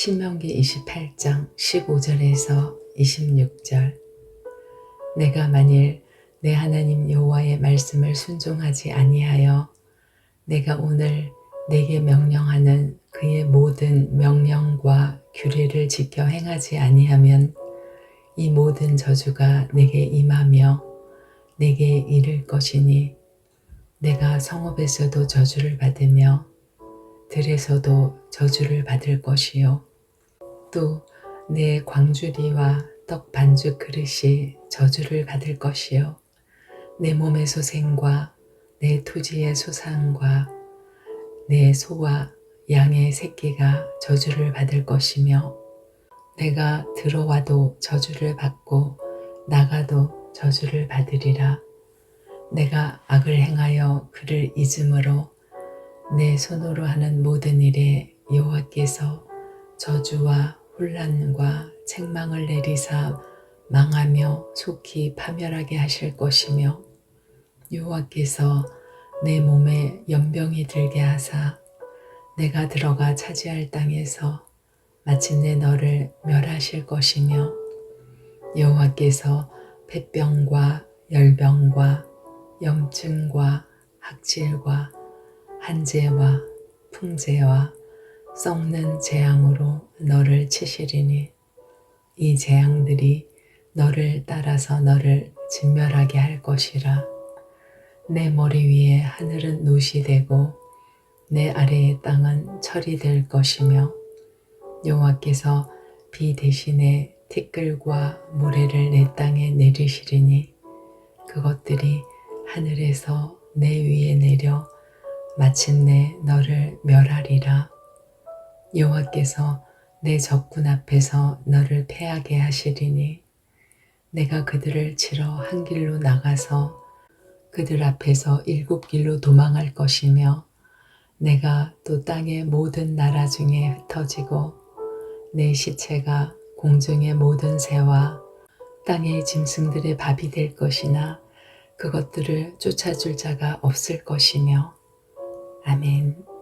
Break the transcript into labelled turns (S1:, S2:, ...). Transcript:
S1: 신명기 28장 15절에서 26절. 내가 만일 내 하나님 여호와의 말씀을 순종하지 아니하여 내가 오늘 내게 명령하는 그의 모든 명령과 규례를 지켜 행하지 아니하면 이 모든 저주가 내게 임하며 내게 이를 것이니 내가 성읍에서도 저주를 받으며 들에서도 저주를 받을 것이요 또 내 광주리와 떡 반죽 그릇이 저주를 받을 것이요. 내 몸의 소생과 내 토지의 소산과 내 소와 양의 새끼가 저주를 받을 것이며 내가 들어와도 저주를 받고 나가도 저주를 받으리라. 내가 악을 행하여 그를 잊음으로 내 손으로 하는 모든 일에 여호와께서 저주와 혼란과 책망을 내리사 망하며 속히 파멸하게 하실 것이며 여호와께서 내 몸에 연병이 들게 하사 내가 들어가 차지할 땅에서 마침내 너를 멸하실 것이며 여호와께서 폐병과 열병과 염증과 학질과 한재와 풍재와 썩는 재앙으로 너를 치시리니 이 재앙들이 너를 따라서 너를 진멸하게 할 것이라 내 머리 위에 하늘은 노시 되고 내 아래의 땅은 철이 될 것이며 여호와께서 비 대신에 티끌과 모래를 내 땅에 내리시리니 그것들이 하늘에서 내 위에 내려 마침내 너를 멸하리라. 여호와께서 내 적군 앞에서 너를 패하게 하시리니 내가 그들을 치러 한 길로 나가서 그들 앞에서 일곱 길로 도망할 것이며 내가 또 땅의 모든 나라 중에 흩어지고 내 시체가 공중의 모든 새와 땅의 짐승들의 밥이 될 것이나 그것들을 쫓아줄 자가 없을 것이며 아멘.